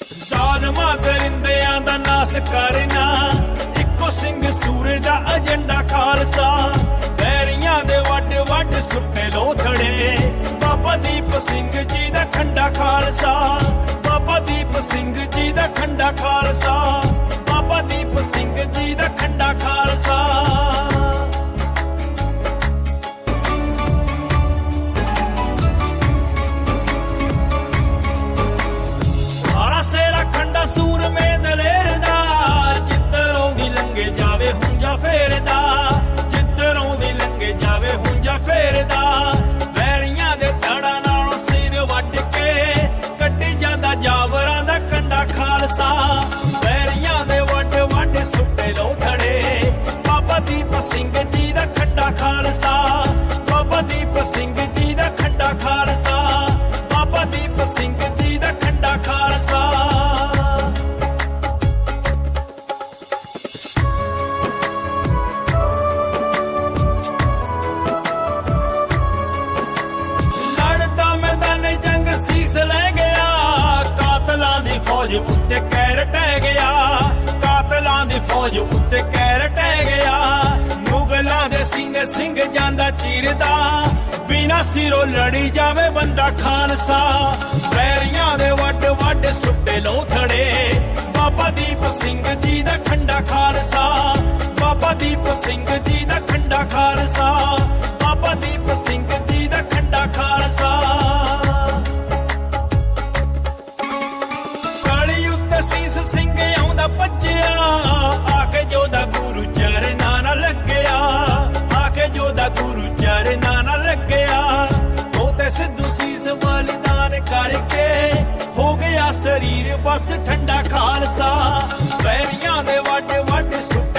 ਜ਼ਾਲਮਾਂ ਦਰਿੰਦਿਆਂ ਦਾ ਨਾਸ ਕਰਨਾ। ਇੱਕੋ ਸਿੰਘ ਸੂਰਜ ਦਾ ਏਜੰਡਾ ਖਾਲਸਾ। ਵੈਰੀਆਂ ਦੇ ਵੱਡ ਵੱਡ ਸੁੱਟੇ ਲੋਥੜੇ। ਬਾਬਾ ਦੀਪ ਸਿੰਘ ਜੀ ਦਾ ਖੰਡਾ ਖਾਲਸਾ। ਬਾਬਾ ਦੀਪ ਸਿੰਘ ਜੀ ਦਾ ਖੰਡਾ ਖਾਲਸਾ। ਹੁੰਜਾ ਫੇਰਦਾ, ਜਿੱਧਰੋਂ ਦੀ ਲੰਗੇ ਜਾਵੇ ਹੁੰਜਾ ਫੇਰਦਾ। ਵੈਰੀਆਂ ਦੇ ਧੜਾ ਨਾਲੋਂ ਸਿਰ ਵੱਢ ਕੇ ਕੱਢੀ ਜਾਂਦਾ ਜਾਵਰਾਂ ਦਾ ਕੰਡਾ ਖਾਲਸਾ। ਵੈਰੀਆਂ ਦੇ ਵੱਡ ਵੱਡ ਸੁੱਟੇ ਲੋਥੜੇ ਬਾਬਾ ਦੀਪ ਸਿੰਘ ਜੀ ਦਾ ਖੱਡਾ ਖਾਲਸਾ। ਬਾਬਾ ਦੀਪ ਸਿੰਘ ਫੌਜ ਉੱਤੇ ਕਹਿਰ ਟਹਿ ਗਿਆ। ਕਾਤਲਾਂ ਦੀ ਫੌਜ ਉੱਤੇ ਕਹਿਰ ਟਹਿ ਗਿਆ। ਮੁਗਲਾਂ ਦੇ ਸੀਨੇ ਸਿੰਘ ਜਾਂਦਾ ਚੀਰਦਾ। ਬਿਨਾ ਸਿਰੋਂ ਲੜੀ ਜਾਵੇ ਬੰਦਾ ਖਾਲਸਾ ਵੈਰੀਆਂ ਦੇ ਵੱਡ ਵੱਡ ਸੁੱਟੇ ਲੋਥੜੇ ਬਾਬਾ ਦੀਪ ਸਿੰਘ ਜੀ ਦਾ ਖੰਡਾ ਖਾਲਸਾ। ਬਾਬਾ ਦੀਪ ਸਿੰਘ ਜੀ ਦਾ ਖੰਡਾ ਖਾਲਸਾ। ਸਰੀਰ ਬਸ ਠੰਡਾ ਖਾਲਸਾ ਬੈਰੀਆਂ ਦੇ ਵੱਡ ਵੱਡ ਸੁੱਟ